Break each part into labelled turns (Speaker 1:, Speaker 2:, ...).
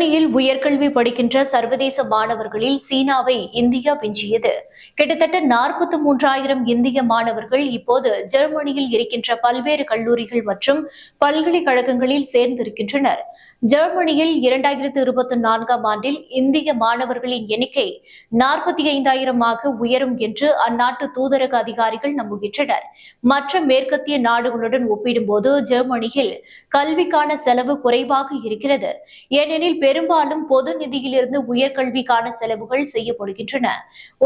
Speaker 1: ஜெர்மனியில் உயர்கல்வி படிக்கின்ற சர்வதேச மாணவர்களில் சீனாவை இந்தியா விஞ்சியது கிட்டத்தட்ட நாற்பத்தி மூன்றாயிரம் இந்திய மாணவர்கள் இப்போது ஜெர்மனியில் இருக்கின்ற பல்வேறு கல்லூரிகள் மற்றும் பல்கலைக்கழகங்களில் சேர்ந்திருக்கின்றனர். ஜெர்மனியில் இரண்டாயிரத்து இருபத்தி நான்காம் ஆண்டில் இந்திய மாணவர்களின் எண்ணிக்கை நாற்பத்தி ஐந்தாயிரமாக உயரும் என்று அந்நாட்டு தூதரக அதிகாரிகள் நம்புகின்றனர். மற்ற மேற்கத்திய நாடுகளுடன் ஒப்பிடும்போது ஜெர்மனியில் கல்விக்கான செலவு குறைவாக இருக்கிறது. ஏனெனில் பெரும்பாலும் பொது நிதியிலிருந்து உயர்கல்விக்கான செலவுகள் செய்யப்படுகின்றன.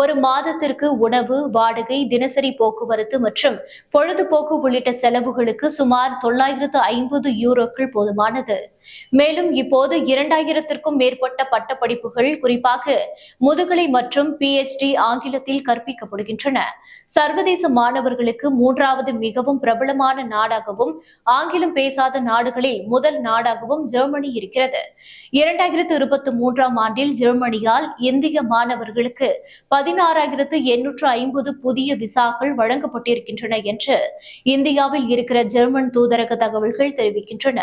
Speaker 1: ஒரு மாதத்திற்கு உணவு வாடகை தினசரி போக்குவரத்து மற்றும் பொழுதுபோக்கு உள்ளிட்ட செலவுகளுக்கு சுமார் தொள்ளாயிரத்து ஐம்பது யூரோக்கள் போதுமானது. மேலும் இப்போது இரண்டாயிரத்திற்கும் மேற்பட்ட பட்டப்படிப்புகள் குறிப்பாக முதுகலை மற்றும் பிஎச்டி ஆங்கிலத்தில் கற்பிக்கப்படுகின்றன. சர்வதேச மாணவர்களுக்கு மூன்றாவது மிகவும் பிரபலமான நாடாகவும் ஆங்கிலம் பேசாத நாடுகளில் முதல் நாடாகவும் ஜெர்மனி இருக்கிறது. இரண்டாயிரத்து இருபத்தி மூன்றாம் ஆண்டில் ஜெர்மனியால் இந்திய மாணவர்களுக்கு பதினாறாயிரத்து எண்ணூற்று ஐம்பது புதிய விசாக்கள் வழங்கப்பட்டிருக்கின்றன என்று இந்தியாவில் இருக்கிற ஜெர்மன் தூதரக தகவல்கள் தெரிவிக்கின்றன.